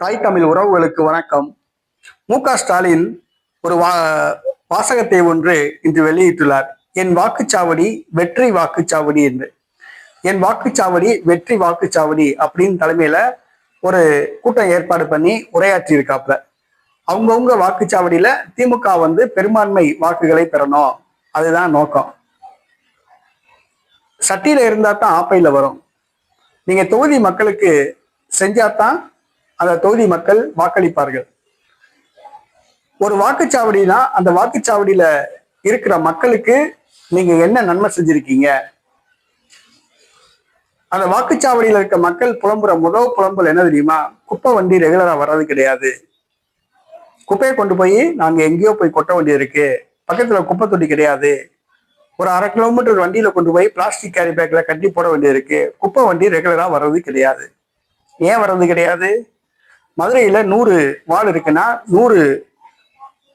தாய் தமிழ் உறவுகளுக்கு வணக்கம். மு க ஸ்டாலின் ஒரு வா வாசகத்தை ஒன்று இன்று வெளியிட்டுள்ளார். என் வாக்குச்சாவடி வெற்றி வாக்குச்சாவடி என்று. என் வாக்குச்சாவடி வெற்றி வாக்குச்சாவடி அப்படின்னு தலைமையில ஒரு கூட்டம் ஏற்பாடு பண்ணி உரையாற்றி இருக்காப்ல அவங்கவுங்க வாக்குச்சாவடியில திமுக வந்து பெரும்பான்மை வாக்குகளை பெறணும். அதுதான் நோக்கம். சட்டியில இருந்தா தான் ஆப்பையில வரும். நீங்க தொகுதி மக்களுக்கு செஞ்சாதான் அந்த தொகுதி மக்கள் வாக்களிப்பார்கள். ஒரு வாக்குச்சாவடினா அந்த வாக்குச்சாவடியில இருக்கிற மக்களுக்கு நீங்க என்ன நன்மை செஞ்சிருக்கீங்க? அந்த வாக்குச்சாவடியில இருக்க மக்கள் புலம்புற முதல் புலம்பல் என்ன தெரியுமா? குப்பை வண்டி ரெகுலரா வர்றது கிடையாது. குப்பையை கொண்டு போய் நாங்க எங்கேயோ போய் கொட்ட வேண்டியது இருக்கு. பக்கத்துல குப்பை தொட்டி கிடையாது. ஒரு அரை கிலோமீட்டர் வண்டியில கொண்டு போய் பிளாஸ்டிக் கேரி பேக்ல கட்டி போட வேண்டியிருக்கு குப்பை வண்டி ரெகுலரா வர்றது கிடையாது. ஏன் வர்றது கிடையாது? மதுரையில் நூறு வார்டு இருக்குன்னா நூறு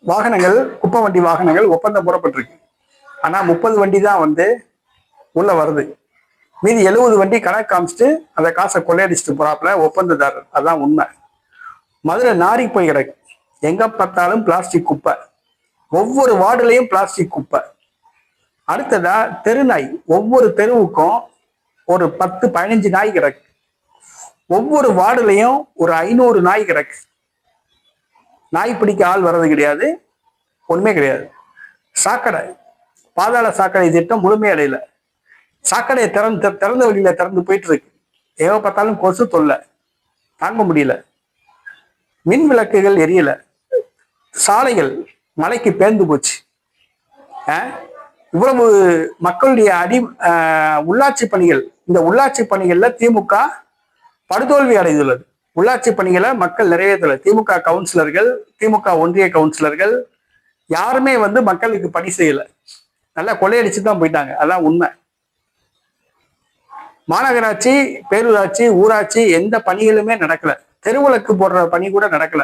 வாகனங்கள் குப்பை வண்டி வாகனங்கள் ஒப்பந்தம் போடப்பட்டிருக்கு. ஆனால் முப்பது வண்டி தான் வந்து உள்ளே வருது. மீதி எழுபது வண்டி கணக்கு காமிச்சிட்டு அந்த காசை கொள்ளையடிச்சிட்டு போறாப்புல ஒப்பந்ததாரர். அதான் உண்மை. மதுரை நாரி போய் கிடக்கு. எங்கே பார்த்தாலும் பிளாஸ்டிக் குப்பை. ஒவ்வொரு வார்டுலையும் பிளாஸ்டிக் குப்பை. அடுத்ததா தெருநாய். ஒவ்வொரு தெருவுக்கும் ஒரு பத்து பதினஞ்சு நாய் கிடக்கு. ஒவ்வொரு வார்டுலையும் ஒரு ஐநூறு நாய் கிடக்கு. நாய் பிடிக்க ஆள் வர்றது கிடையாது. ஒண்ணுமே கிடையாது. சாக்கடை. பாதாள சாக்கடை திட்டம் முழுமையடையில சாக்கடையை திறந்து திறந்த வழியில திறந்து போயிட்டு இருக்கு எவ பார்த்தாலும் கொசு தொல்லை. தாங்க முடியல. மின் விளக்குகள் எரியல. சாலைகள் மலைக்கு பேர்ந்து போச்சு. இவ்வளவு மக்களுடைய அடி உள்ளாட்சி பணிகள். இந்த உள்ளாட்சி பணிகள்ல திமுக படுதோல்வி அடைந்துள்ளது. உள்ளாட்சி பணிகளை மக்கள் நிறைவேற்றல. திமுக கவுன்சிலர்கள் திமுக ஒன்றிய கவுன்சிலர்கள் யாருமே வந்து மக்களுக்கு பணி செய்யல. நல்லா கொள்ளையடிச்சு தான் போயிட்டாங்க. அதான் உண்மை. மாநகராட்சி பேரூராட்சி ஊராட்சி எந்த பணிகளுமே நடக்கல. தெருவிளக்கு போடுற பணி கூட நடக்கல.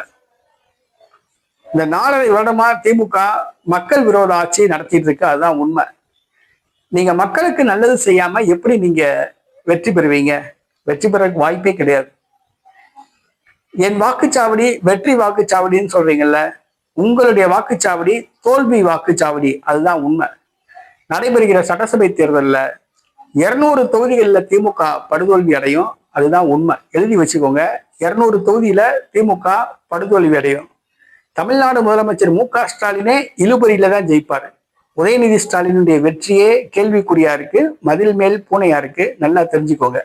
இந்த நாலரை வருடமா திமுக மக்கள் விரோத ஆட்சி நடத்திட்டு இருக்கு. அதுதான் உண்மை. நீங்க மக்களுக்கு நல்லது செய்யாம எப்படி நீங்க வெற்றி பெறுவீங்க? வெற்றி பெற வாய்ப்பே கிடையாது. என் வாக்குச்சாவடி வெற்றி வாக்குச்சாவடின்னு சொல்றீங்கல்ல உங்களுடைய வாக்குச்சாவடி தோல்வி வாக்குச்சாவடி அதுதான் உண்மை. நடைபெறுகிற சட்டசபை தேர்தலில் இருநூறு தொகுதிகளில் திமுக படுதோல்வி அடையும் அதுதான் உண்மை. எழுதி வச்சுக்கோங்க இருநூறு தொகுதியில திமுக படுதோல்வி அடையும். தமிழ்நாடு முதலமைச்சர் மு க ஸ்டாலினே இழுபறியில தான் ஜெயிப்பாரு. உதயநிதி ஸ்டாலினுடைய வெற்றியே கேள்விக்குறியா இருக்கு மதில் மேல் பூனையா இருக்கு நல்லா தெரிஞ்சுக்கோங்க.